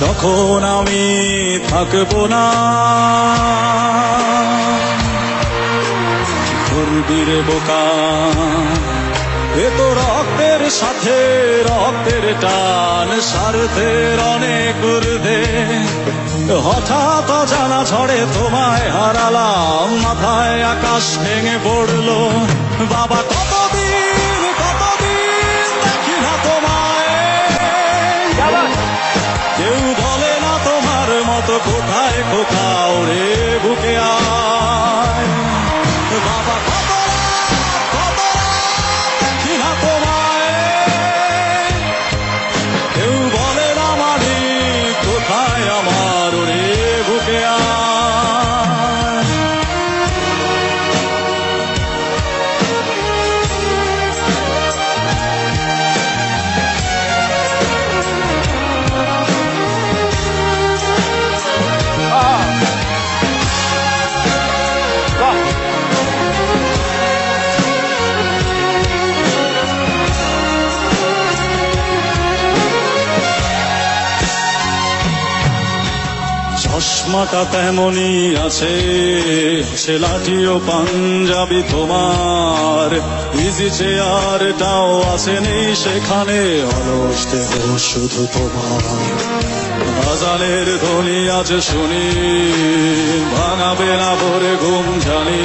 যখন আমি থাকব না করবি বোকা, এ তো রক্তের সাথে রক্তের টান, স্বার্থের অনেক ঊর্ধ্বে। হঠাৎ জানা ঝড়ে তোমায় হারালাম, মাথায় আকাশ ভেঙে পড়ল, বাবা Kotae, Kotae. চশমাটা তেমনই আছে লাঠি পাঞ্জাবি তোমার। ইজি চেয়ারটাও নেই সেখানে, অলস দেহ শুধু তোমার। আজানের ধ্বনি আছে শুনি, ভাঙাবে না ভরে ঘুম জানি।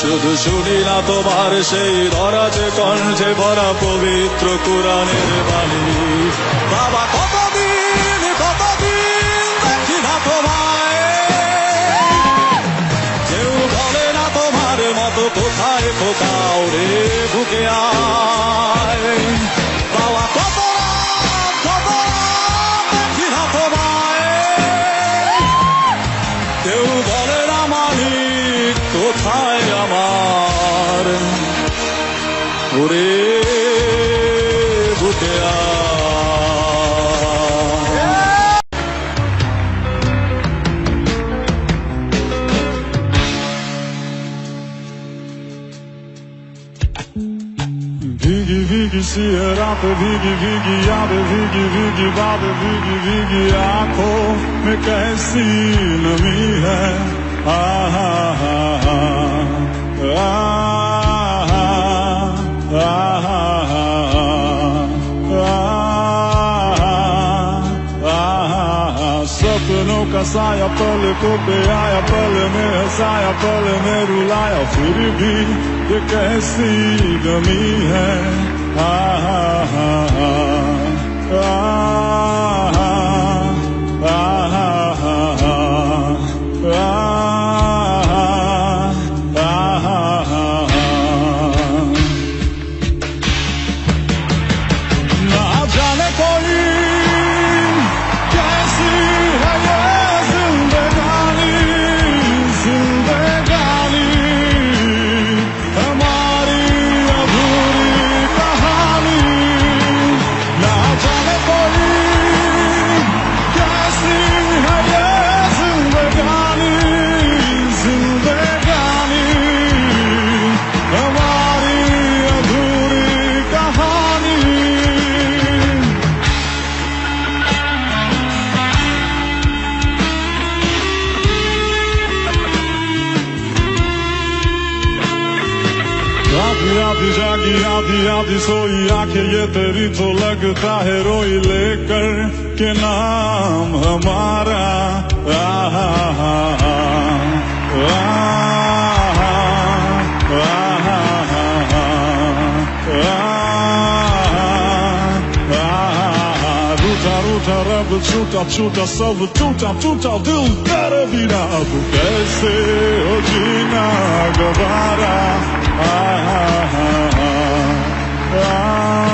শুধু শুনি না তোমার সেই ধরাজে কণ্ঠে ভরা পবিত্র কোরআনের বাণী। বাবা तो सारे को sierape, Vigi, Vigi, ave, Vigi, Vigi, बाबे Vigi, Vigi, आँखों में कैसी नमी है। आहा हा हा सपनों का साया पलकों पे आया पल में हंसाया पल में रुलाया फिर भी ये कैसी गमी है। 아, 아, 아, 아, 아. लगता है रोई लेकर के नाम हमारा। आहा आहा आहा आहा रूठा रब छूटा छूटा सब टूटा टूटा दिल कर बिना। अब कैसे हो जीना गवारा? आहा हा हा आहा, आहा, आहा, आहा, आहा,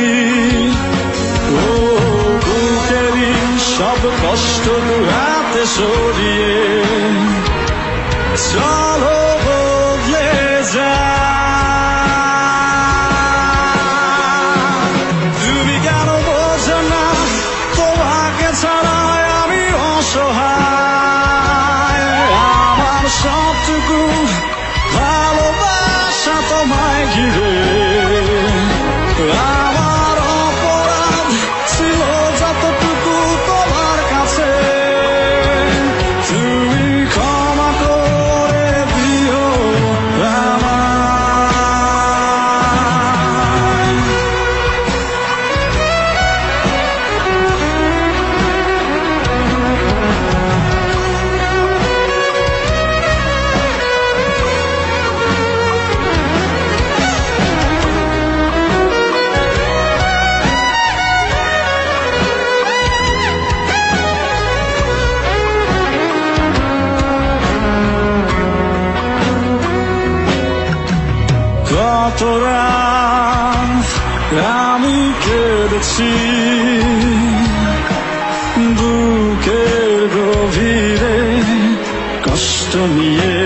told you. So কেঁদেছি বুকের গভীরে কষ্ট নিয়ে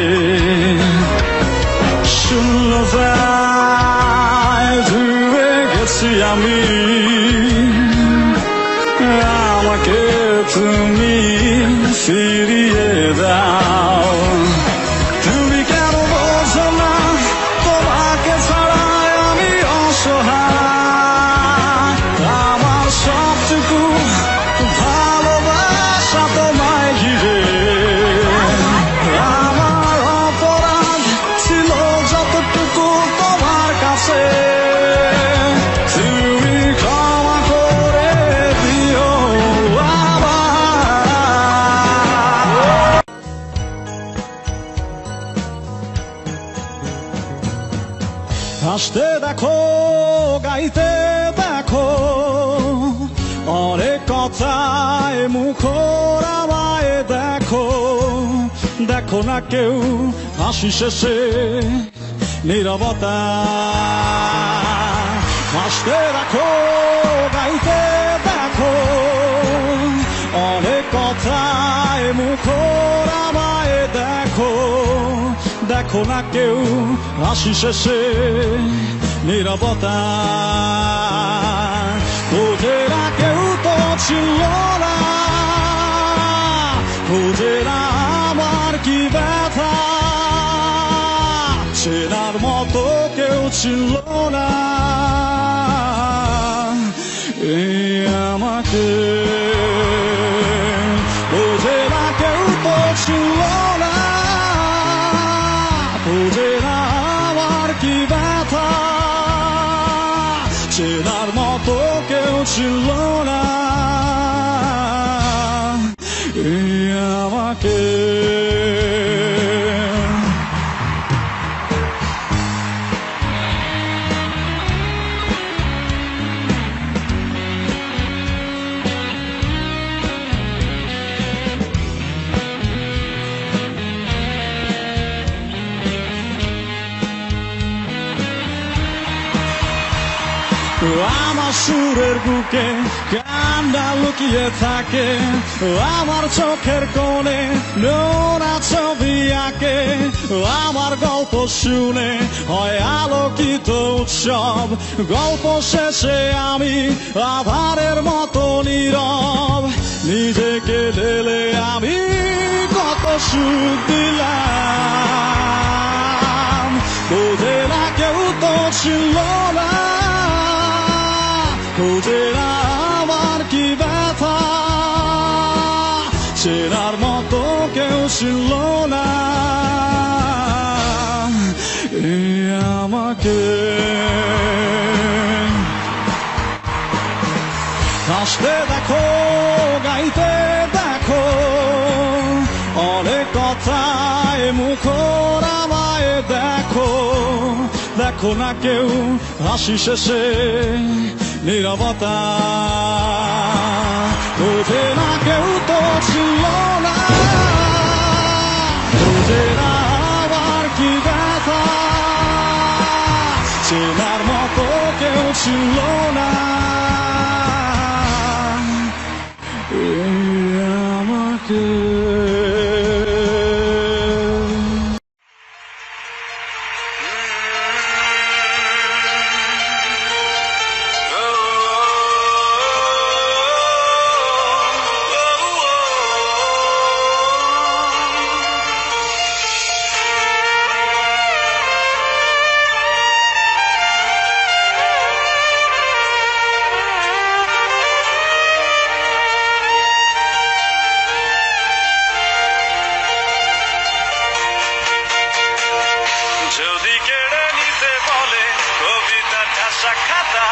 শূন্যতায় ধুয়ে গেছি আমি আমাকে তুমি ফিরিয়ে না কেউ হাসি শেষে নিরবতা। হাসতে দেখো গাইতে দেখো, অনেক কথায় মুখর আমায় দেখো। দেখো না কেউ হাসি শেষে নিরবতা। না কেউ তো ছিল না বোঝে চেনার মতো কেউ ছিল না। এই আমাকে আমার সুরের বুকে কান্ডা লুকিয়ে থাকে আমার চোখের কোণে নোনা ছবি আঁকে আমার গল্প শুনে হয় আলোকিত উৎসব। গল্প শেষে আমি আভারের মতো নীরব, নিজেকে ঢেলে আমি কত সুখ দিলাম। বোঝে না কেউ তো ছিল বার্সেলোনা এ আমাকে। নাচতে দেখো, গাইতে দেখো, অনেক কথায় মুখর আমায় দেখো। দেখো না কেউ হাসি শেষে নিরবতা। বোঝে না কেউ তো ছিল না। বোঝে না আমার কি ব্যথা চেনার মতো কেউ ছিল না আমাকে যদি কেড়ে নিতে বলে, কবিতা ঠাসা খাতা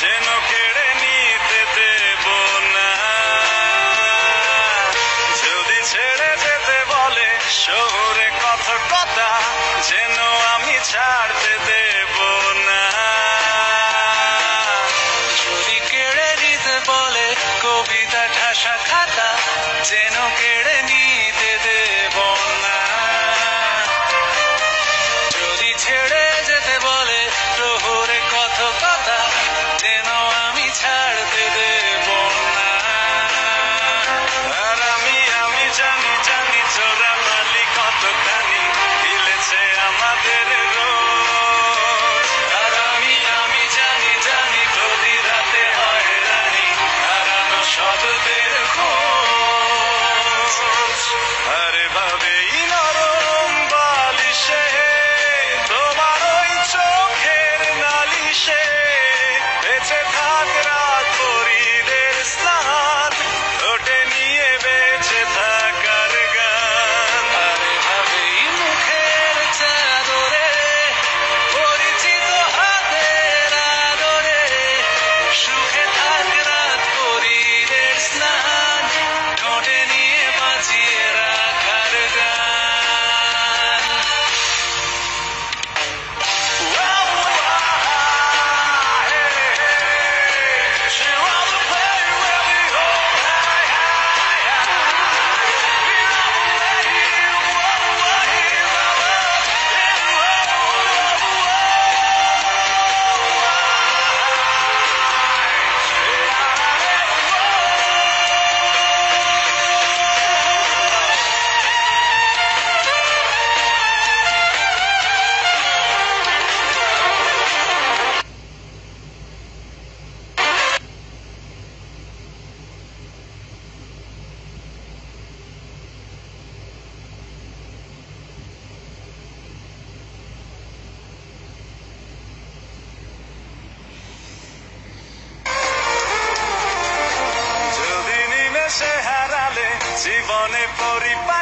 যেন কেড়ে নিতে দেব না। যদি ছেড়ে যেতে বলে শহর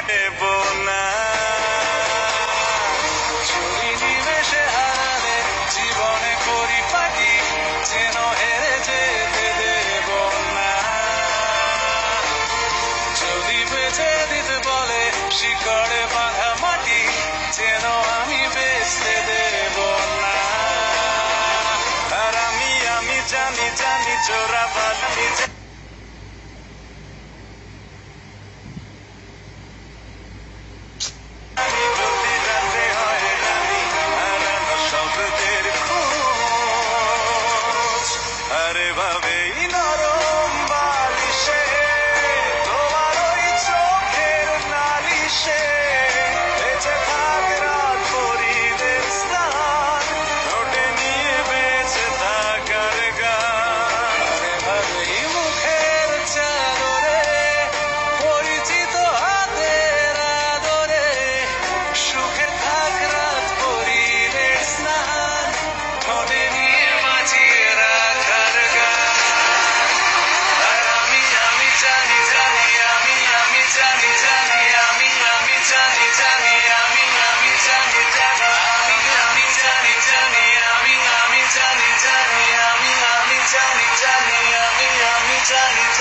দেব না। চুরি নিমেষে হারালে, জীবনে পরিপাটি যেন হেরে যেতে দেব না। যদি বেঁচে দিতে বলে, শিকড়ে বাঁধা মাটি, যেন আমি বেঁচতে দেব না। আর আমি আমি জানি জানি চোরা eternity.